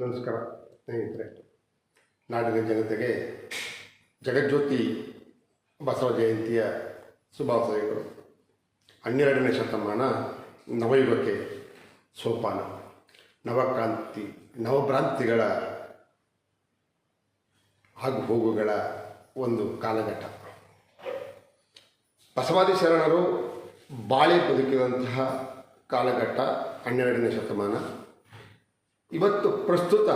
ನಮಸ್ಕಾರ, ಸ್ನೇಹಿತರೆ. ನಾಡಿನ ಜನತೆಗೆ ಜಗಜ್ಯೋತಿ ಬಸವ ಜಯಂತಿಯ ಶುಭಾಶಯಗಳು. ಹನ್ನೆರಡನೇ ಶತಮಾನ ನವಯುಗಕ್ಕೆ ಸೋಪಾನ. ನವಕ್ರಾಂತಿ, ನವಭ್ರಾಂತಿಗಳ ಹಾಗೂ ಹೋಗುಗಳ ಒಂದು ಕಾಲಘಟ್ಟ. ಬಸವಾದಿ ಶರಣರು ಬಾಳೆ ಬದುಕಿದಂತಹ ಕಾಲಘಟ್ಟ ಹನ್ನೆರಡನೇ ಶತಮಾನ. ಇವತ್ತು ಪ್ರಸ್ತುತ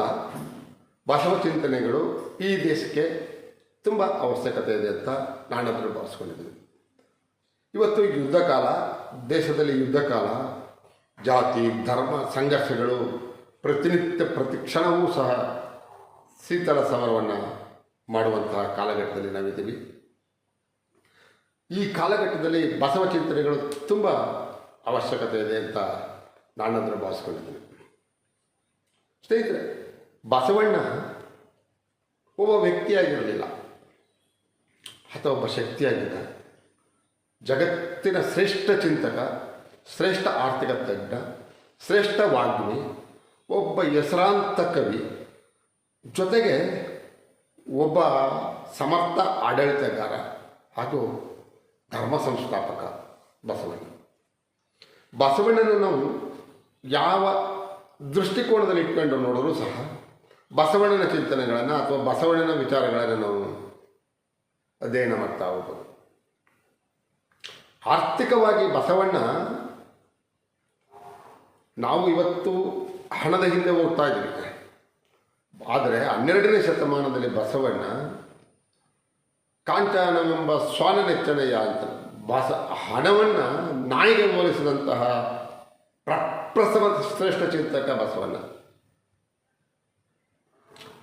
ಬಸವ ಚಿಂತನೆಗಳು ಈ ದೇಶಕ್ಕೆ ತುಂಬ ಅವಶ್ಯಕತೆ ಇದೆ ಅಂತ ನಾನಂತರೂ ಭಾವಿಸ್ಕೊಂಡಿದ್ದೀನಿ. ಇವತ್ತು ಯುದ್ಧ ಕಾಲ, ದೇಶದಲ್ಲಿ ಯುದ್ಧ ಕಾಲ, ಜಾತಿ, ಧರ್ಮ, ಸಂಘರ್ಷಗಳು, ಪ್ರತಿನಿತ್ಯ, ಪ್ರತಿ ಕ್ಷಣವೂ ಸಹ ಶೀತಳ ಸಮರವನ್ನು ಮಾಡುವಂತಹ ಕಾಲಘಟ್ಟದಲ್ಲಿ ನಾವಿದ್ದೀವಿ. ಈ ಕಾಲಘಟ್ಟದಲ್ಲಿ ಬಸವ ಚಿಂತನೆಗಳು ತುಂಬ ಅವಶ್ಯಕತೆ ಇದೆ ಅಂತ ನಾನಂತರೂ ಭಾವಿಸ್ಕೊಂಡಿದ್ದೀನಿ. ಸ್ನೇಹಿತರೆ, ಬಸವಣ್ಣ ಒಬ್ಬ ವ್ಯಕ್ತಿಯಾಗಿರಲಿಲ್ಲ. ಅಥವಾ ಒಬ್ಬ ಶಕ್ತಿಯಾಗಿದ್ದ. ಜಗತ್ತಿನ ಶ್ರೇಷ್ಠ ಚಿಂತಕ, ಶ್ರೇಷ್ಠ ಆರ್ಥಿಕ ತಜ್ಞ, ಶ್ರೇಷ್ಠ ವಾಗ್ಮಿ, ಒಬ್ಬ ಹೆಸರಾಂತ ಕವಿ, ಜೊತೆಗೆ ಒಬ್ಬ ಸಮರ್ಥ ಆಡಳಿತಗಾರ ಹಾಗೂ ಧರ್ಮ ಸಂಸ್ಥಾಪಕ ಬಸವಣ್ಣ. ಬಸವಣ್ಣನ ನಾವು ಯಾವ ದೃಷ್ಟಿಕೋನದಲ್ಲಿ ಇಟ್ಕೊಂಡು ನೋಡಿದ್ರು ಸಹ ಬಸವಣ್ಣನ ಚಿಂತನೆಗಳನ್ನು ಅಥವಾ ಬಸವಣ್ಣನ ವಿಚಾರಗಳನ್ನು ನಾವು ಅಧ್ಯಯನ ಮಾಡ್ತಾ ಹೋಗ್ಬೋದು ಆರ್ಥಿಕವಾಗಿ ಬಸವಣ್ಣ ನಾವು ಇವತ್ತು ಹಣದ ಹಿಂದೆ ಹೋಗ್ತಾ ಇದ್ದೀವಿ. ಆದರೆ ಹನ್ನೆರಡನೇ ಶತಮಾನದಲ್ಲಿ ಬಸವಣ್ಣ ಕಾಂಚಾನವೆಂಬ ಶ್ವಾನ ನೆಚ್ಚನೆಯ ಅಂತ ಬಸ ಹಣವನ್ನು ನಾಯಿಗೆ ಹೋಲಿಸಿದಂತಹ ಪ್ರಪ್ರಥಮ ಶ್ರೇಷ್ಠ ಚಿಂತಕ ಬಸವಣ್ಣ.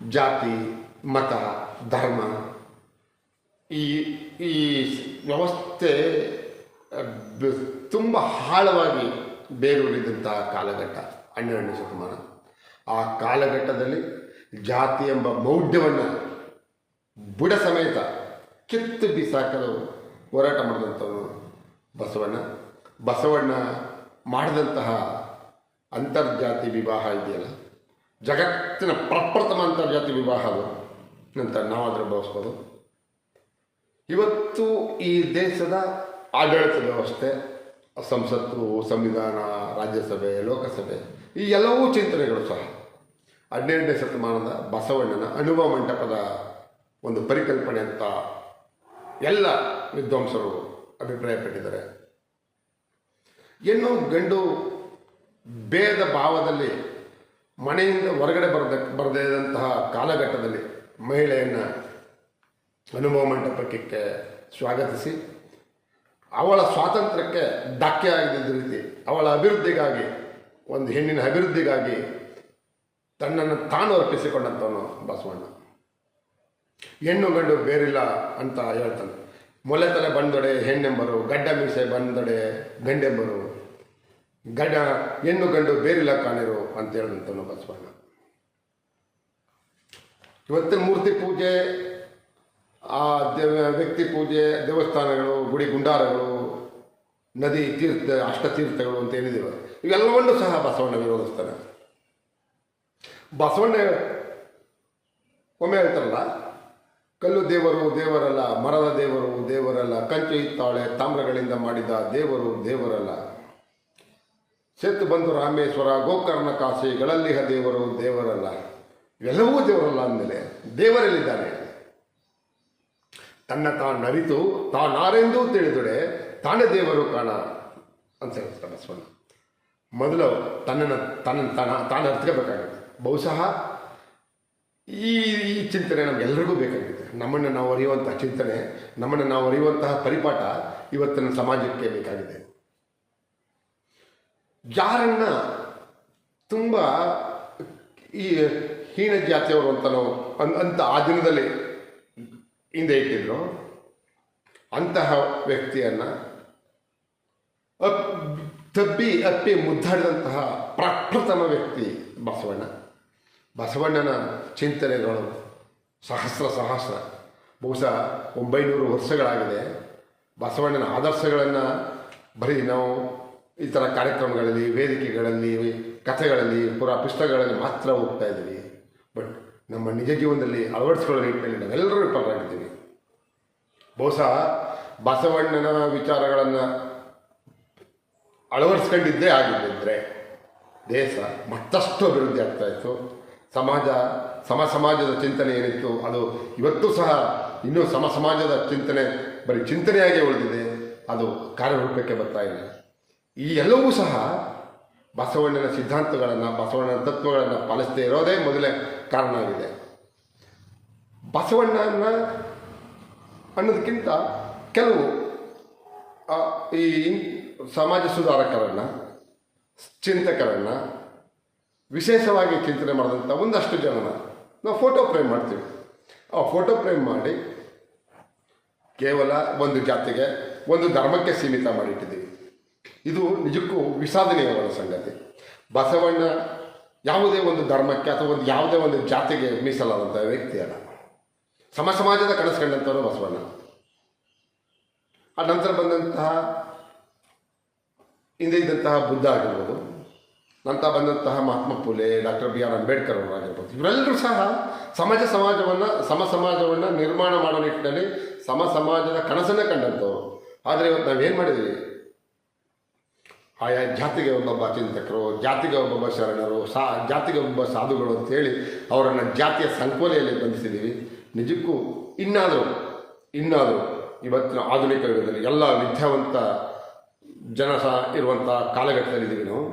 ಜಾತಿ, ಮತ, ಧರ್ಮ, ಈ ಈ ವ್ಯವಸ್ಥೆ ತುಂಬ ಆಳವಾಗಿ ಬೇರೂರಿದಂತಹ ಕಾಲಘಟ್ಟ, ಹನ್ನೆರಡನೇ ಶತಮಾನ. ಆ ಕಾಲಘಟ್ಟದಲ್ಲಿ ಜಾತಿ ಎಂಬ ಮೌಢ್ಯವನ್ನು ಬುಡ ಸಮೇತ ಕಿತ್ತು ಬಿಸಾಕಲು ಹೋರಾಟ ಮಾಡಿದಂಥವನು ಬಸವಣ್ಣ. ಬಸವಣ್ಣ ಮಾಡಿದಂತಹ ಅಂತರ್ಜಾತಿ ವಿವಾಹ ಇದೆಯಲ್ಲ? ಜಗತ್ತಿನ ಪ್ರಪ್ರಥಮ ಅಂತರ್ಜಾತಿ ವಿವಾಹ ಅದು. ಅಂತ ನಾವಾದರೂ ಭಾವಿಸ್ಬೋದು. ಇವತ್ತು ಈ ದೇಶದ ಆಡಳಿತ ವ್ಯವಸ್ಥೆ, ಸಂಸತ್ತು, ಸಂವಿಧಾನ, ರಾಜ್ಯಸಭೆ, ಲೋಕಸಭೆ, ಈ ಎಲ್ಲವೂ ಚಿಂತನೆಗಳು ಸಹ. ಹನ್ನೆರಡನೇ ಶತಮಾನದ ಬಸವಣ್ಣನ ಅನುಭವ ಮಂಟಪದ ಒಂದು ಪರಿಕಲ್ಪನೆ ಅಂತ ಎಲ್ಲ ವಿದ್ವಾಂಸರು ಅಭಿಪ್ರಾಯಪಟ್ಟಿದ್ದಾರೆ. ಹೆಣ್ಣು ಗಂಡು ಭೇದ ಭಾವದಲ್ಲಿ ಮನೆಯಿಂದ ಹೊರಗಡೆ ಬರದ ಬರದೇ ಇದ್ದಂತಹ ಕಾಲಘಟ್ಟದಲ್ಲಿ ಮಹಿಳೆಯನ್ನು ಅನುಭವ ಮಂಟಪಕ್ಕೆ ಸ್ವಾಗತಿಸಿ, ಅವಳ ಸ್ವಾತಂತ್ರ್ಯಕ್ಕೆ ಧಕ್ಕೆ ಆಗಿದ್ದ ರೀತಿ, ಅವಳ ಅಭಿವೃದ್ಧಿಗಾಗಿ, ಒಂದು ಹೆಣ್ಣಿನ ಅಭಿವೃದ್ಧಿಗಾಗಿ ತನ್ನನ್ನು ತಾನು ಅರ್ಪಿಸಿಕೊಂಡಂಥವನು ಬಸವಣ್ಣ. ಹೆಣ್ಣು ಗಂಡು ಬೇರಿಲ್ಲ ಅಂತ ಹೇಳ್ತಾನೆ. ಮೊಲೆ ತಲೆ ಬಂದೊಡೆ ಹೆಣ್ಣೆಂಬರು, ಗಡ್ಡ ಮೀಸೆ ಬಂದೊಡೆ ಗಂಡೆಂಬರು ಗಡ್ಡ ಹೆಣ್ಣು ಗಂಡು ಬೇರಿಲ್ಲ ಕಾಣಿರು ಅಂತ ಹೇಳಿದಂಥವನು ಬಸವಣ್ಣ. ಇವತ್ತಿನ ಮೂರ್ತಿ ಪೂಜೆ, ಆ ದೇವ ವ್ಯಕ್ತಿ ಪೂಜೆ, ದೇವಸ್ಥಾನಗಳು, ಗುಡಿ ಗುಂಡಾರಗಳು, ನದಿ ತೀರ್ಥ ಅಷ್ಟತೀರ್ಥಗಳು ಅಂತ ಏನಿದೆಯೋ ಇವೆಲ್ಲವನ್ನೂ ಸಹ ಬಸವಣ್ಣ ವಿರೋಧಿಸ್ತಾನೆ. ಬಸವಣ್ಣ ಒಮ್ಮೆ ಹೇಳ್ತಾರಲ್ಲ, ಕಲ್ಲು ದೇವರು ದೇವರಲ್ಲ, ಮರದ ದೇವರು ದೇವರಲ್ಲ, ಕಂಚು ಇತ್ತಾಳೆ, ತಾಮ್ರಗಳಿಂದ ಮಾಡಿದ ದೇವರು ದೇವರಲ್ಲ. ಸೇತು ಬಂದು ರಾಮೇಶ್ವರ ಗೋಕರ್ಣ ಕಾಶಿಗಳಲ್ಲಿಹ ದೇವರು ದೇವರಲ್ಲ. ಇವೆಲ್ಲವೂ ದೇವರಲ್ಲ ಅಂದಮೇಲೆ ದೇವರಲ್ಲಿದ್ದಾನೆ ತನ್ನ ತಾನು ಅರಿತು, ತಾನಾರೆಂದೂ ತಿಳಿದೊಡೆ ತಾನೇ ದೇವರು ಕಾಣ ಅಂತ ಹೇಳ್ತಾರೆ ಬಸವಣ್ಣ. ಮೊದಲು ತನ್ನನ್ನು ತನ್ನ ತಾನ ತಾನು ಅರ್ಥಕೋಬೇಕಾಗುತ್ತೆ ಬಹುಶಃ ಈ ಈ ಚಿಂತನೆ ನಮಗೆಲ್ಲರಿಗೂ ಬೇಕಾಗಿದೆ ನಮ್ಮನ್ನು ನಾವು ಅರಿಯುವಂತಹ ಚಿಂತನೆ, ನಮ್ಮನ್ನು ನಾವು ಅರಿಯುವಂತಹ ಪರಿಪಾಠ ಇವತ್ತಿನ ಸಮಾಜಕ್ಕೆ ಬೇಕಾಗಿದೆ. ಯಾರನ್ನ ತುಂಬ ಈ ಹೀನ ಜಾತಿಯವರು ಅಂತನೋ ಅಂತ ಆ ದಿನದಲ್ಲಿ ಹಿಂದೆ ಇಟ್ಟಿದ್ರು. ಅಂತಹ ವ್ಯಕ್ತಿಯನ್ನು ಅಪ್, ತಬ್ಬಿ ಅಪ್ಪಿ ಮುದ್ದಾಡಿದಂತಹ ಪ್ರಪ್ರಥಮ ವ್ಯಕ್ತಿ ಬಸವಣ್ಣ. ಬಸವಣ್ಣನ ಚಿಂತನೆಗಳು ಸಹಸ್ರ ಸಹಸ್ರ. ಬಹುಶಃ ಒಂಬೈನೂರು ವರ್ಷಗಳಾಗಿದೆ. ಬಸವಣ್ಣನ ಆದರ್ಶಗಳನ್ನು ಬರೀ ನಾವು ಈ ಥರ ಕಾರ್ಯಕ್ರಮಗಳಲ್ಲಿ, ವೇದಿಕೆಗಳಲ್ಲಿ, ಕಥೆಗಳಲ್ಲಿ, ಪುರಾ ಪುಸ್ತಕಗಳಲ್ಲಿ ಮಾತ್ರ ಹೋಗ್ತಾ ಇದ್ದೀವಿ. ಬಟ್ ನಮ್ಮ ನಿಜ ಜೀವನದಲ್ಲಿ ಅಳವಡಿಸ್ಕೊಳ್ಳೋ ನಿಟ್ಟಿನಲ್ಲಿ ನಾವೆಲ್ಲರೂ ವಿಫಲರಾಗಿದ್ದೀವಿ. ಬಹುಶಃ ಬಸವಣ್ಣನ ವಿಚಾರಗಳನ್ನು ಅಳವಡಿಸ್ಕೊಂಡಿದ್ದೇ ಆಗಿದ್ದಿದ್ರೆ ದೇಶ ಮತ್ತಷ್ಟು ಅಭಿವೃದ್ಧಿ ಆಗ್ತಾ ಇತ್ತು. ಸಮಾಜ, ಸಮ ಸಮಾಜದ ಚಿಂತನೆ ಏನಿತ್ತು, ಅದು ಇವತ್ತು ಸಹ ಇನ್ನೂ ಸಮ ಸಮಾಜದ ಚಿಂತನೆ, ಬರೀ ಚಿಂತನೆಯಾಗಿ ಉಳಿದಿದೆ. ಅದು ಕಾರ್ಯರೂಪಕ್ಕೆ ಬರ್ತಾ ಇಲ್ಲ. ಈ ಎಲ್ಲವೂ ಸಹ ಬಸವಣ್ಣನ ಸಿದ್ಧಾಂತಗಳನ್ನು, ಬಸವಣ್ಣನ ತತ್ವಗಳನ್ನು ಪಾಲಿಸದೇ ಇರೋದೇ ಮೊದಲೇ ಕಾರಣ ಆಗಿದೆ. ಬಸವಣ್ಣನ ಅನ್ನೋದಕ್ಕಿಂತ ಕೆಲವು ಈ ಸಮಾಜ ಸುಧಾರಕರನ್ನು, ಚಿಂತಕರನ್ನು ವಿಶೇಷವಾಗಿ ಚಿಂತನೆ ಮಾಡಿದಂಥ ಒಂದಷ್ಟು ಜನನ ನಾವು ಫೋಟೋ ಫ್ರೇಮ್ ಮಾಡ್ತೀವಿ. ಆ ಫೋಟೋ ಫ್ರೇಮ್ ಮಾಡಿ ಕೇವಲ ಒಂದು ಜಾತಿಗೆ, ಒಂದು ಧರ್ಮಕ್ಕೆ ಸೀಮಿತ ಮಾಡಿಟ್ಟಿದ್ದೀವಿ. ಇದು ನಿಜಕ್ಕೂ ವಿಷಾದನೀಯವಾದ ಸಂಗತಿ. ಬಸವಣ್ಣ ಯಾವುದೇ ಒಂದು ಧರ್ಮಕ್ಕೆ ಅಥವಾ ಒಂದು ಯಾವುದೇ ಒಂದು ಜಾತಿಗೆ ಮೀಸಲಾದಂಥ ವ್ಯಕ್ತಿ ಅಲ್ಲ. ಸಮ ಸಮಾಜದ ಕನಸು ಕಂಡಂಥವ್ರು ಬಸವಣ್ಣ. ಆ ನಂತರ ಬಂದಂತಹ, ಹಿಂದೆ ಇದ್ದಂತಹ ಬುದ್ಧ ಆಗಿರ್ಬೋದು, ನಂತರ ಬಂದಂತಹ Mahatma Phule, doctor B R Ambedkar ಅವರಾಗಿರ್ಬೋದು ಇವರೆಲ್ಲರೂ ಸಹ ಸಮಾಜ ಸಮಾಜವನ್ನು, ಸಮ ಸಮಾಜವನ್ನು ನಿರ್ಮಾಣ ಮಾಡೋ ನಿಟ್ಟಿನಲ್ಲಿ ಸಮ ಸಮಾಜದ ಕನಸನ್ನೇ ಕಂಡಂಥವ್ರು. ಆದರೆ ಇವತ್ತು ನಾವೇನು ಮಾಡಿದ್ದೀವಿ ಆಯಾ ಜಾತಿಗೆ ಒಬ್ಬೊಬ್ಬ ಚಿಂತಕರು, ಜಾತಿಗೆ ಒಬ್ಬೊಬ್ಬ ಶರಣರು, ಸಾ, ಜಾತಿಗೆ ಒಬ್ಬ ಸಾಧುಗಳು ಅಂತೇಳಿ ಅವರನ್ನು ಜಾತಿಯ ಸಂಕೋಲೆಯಲ್ಲಿ ಬಂಧಿಸಿದ್ದೀವಿ. ನಿಜಕ್ಕೂ ಇನ್ನಾದರೂ ಇನ್ನಾದರೂ ಇವತ್ತಿನ ಆಧುನಿಕ ಯುಗದಲ್ಲಿ ಎಲ್ಲ ವಿದ್ಯಾವಂತ ಜನ ಸಹ ಇರುವಂಥ ಕಾಲಘಟ್ಟದಲ್ಲಿದ್ದೀವಿ ನಾವು.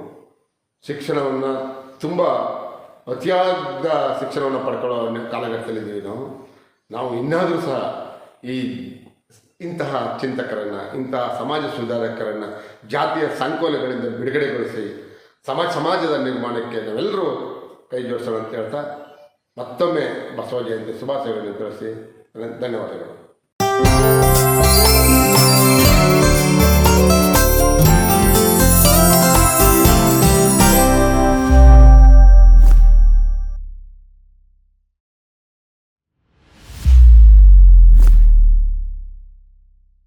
ಶಿಕ್ಷಣವನ್ನು ತುಂಬ ಅತಿಯಾದ ಶಿಕ್ಷಣವನ್ನು ಪಡ್ಕೊಳ್ಳೋ ಕಾಲಘಟ್ಟದಲ್ಲಿದ್ದೀವಿ ನಾವು. ನಾವು ಇನ್ನಾದರೂ ಸಹ ಈ ಇಂತಹ ಚಿಂತಕರನ್ನು, ಇಂತಹ ಸಮಾಜ ಸುಧಾರಕರನ್ನು, ಜಾತಿಯ ಸಂಕೋಲೆಗಳಿಂದ ಬಿಡುಗಡೆಗೊಳಿಸಿ ಸಮಾಜ, ಸಮಾಜದ ನಿರ್ಮಾಣಕ್ಕೆ ನಾವೆಲ್ಲರೂ ಕೈ ಜೋಡಿಸೋಣ ಅಂತ ಹೇಳ್ತಾ ಮತ್ತೊಮ್ಮೆ ಬಸವ ಜಯಂತಿ ಶುಭಾಶಯಗಳನ್ನು ತಿಳಿಸಿ. ಧನ್ಯವಾದಗಳು.